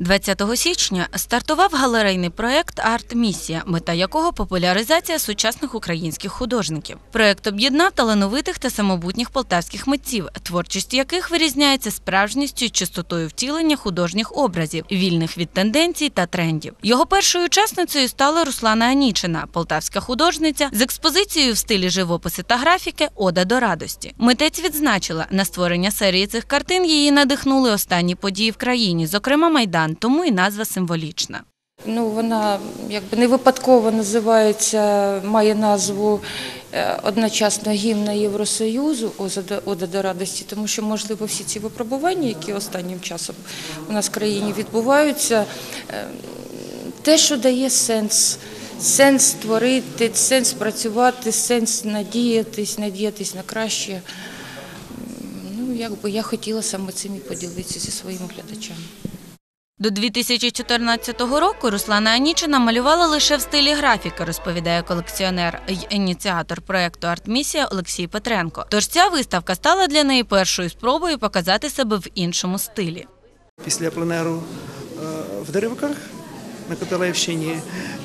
20 січня стартував галерейний проект Арт-місія, мета якого популяризація сучасних українських художників. Проект об'єднав талановитих та самобутніх полтавських митців, творчість яких вирізняється справжністю і чистотою втілення художніх образів, вільних від тенденцій та трендів. Його першою учасницею стала Руслана Анічина, полтавська художниця з експозицією в стилі живописи та графіки Ода до радості. Митець відзначила, на створення серії цих картин її надихнули останні події в країні, зокрема Майдан, тому і назва символічна. Ну, вона якби не випадково називається, має назву е, одночасно гімна Євросоюзу «Оза- Ода до радості, тому що, можливо, всі ці випробування, які останнім часом у нас в країні відбуваються, е, те, що дає сенс. Сенс творити, сенс працювати, сенс надіятись, надіятись на краще. Ну, якби я хотіла саме цим і поділитися зі своїми глядачами. До 2014 року Руслана Анічина малювала лише в стилі графіки, розповідає колекціонер й ініціатор проекту Артмісія Олексій Петренко. Тож ця виставка стала для неї першою спробою показати себе в іншому стилі. після пленеру е, в Деревках на Котелевщині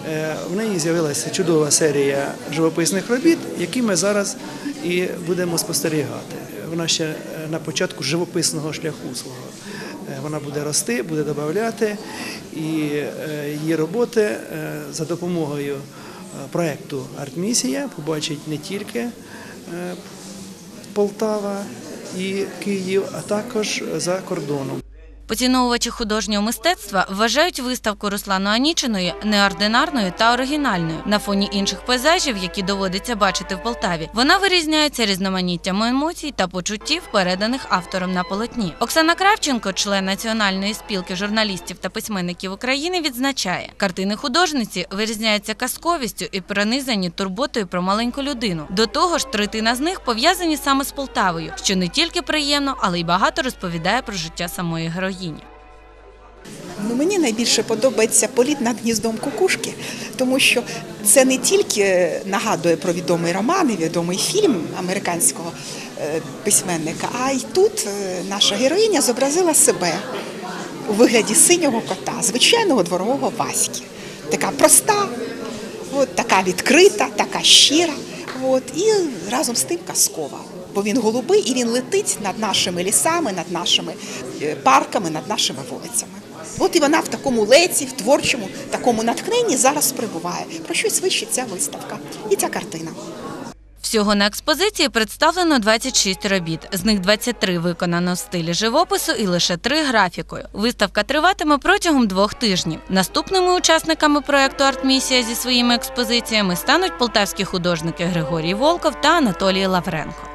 е, в неї з'явилася чудова серія живописних робіт, які ми зараз і будемо спостерігати. Вона ще е, на початку живописного шляху свого. Е, Вона буде рости, буде додати, і е, її роботи е, за допомогою проєкту Артмісія побачить не тільки Полтава і Київ, а також за кордоном. Поціновувачі художнього мистецтва вважають виставку Руслану Анічиної неординарною та оригінальною. На фоні інших пейзажів, які доводиться бачити в Полтаві, вона вирізняється різноманіттям емоцій та почуттів, переданих автором на полотні. Оксана Кравченко, член Національної спілки журналістів та письменників України, відзначає, картини художниці вирізняються казковістю і пронизані турботою про маленьку людину. До того ж, третина з них пов'язані саме з Полтавою, що не тільки приємно, але й багато розповідає про життя самої героїні. Ну, мені найбільше подобається політ над гніздом кукушки, тому що це не тільки нагадує про відомий роман і відомий фільм американського е, письменника, а й тут е, наша героїня зобразила себе у вигляді синього кота, звичайного дворового Васьки. Така проста, от, така відкрита, така щира, от, і разом з тим казкова. Бо він голубий і він летить над нашими лісами, над нашими е, парками, над нашими вулицями. От і вона в такому леці, в творчому такому натхненні зараз перебуває. Про що й ця виставка і ця картина. Всього на експозиції представлено 26 робіт. З них 23 виконано в стилі живопису і лише 3 графікою. Виставка триватиме протягом двох тижнів. Наступними учасниками проекту Артмісія зі своїми експозиціями стануть полтавські художники Григорій Волков та Анатолій Лавренко.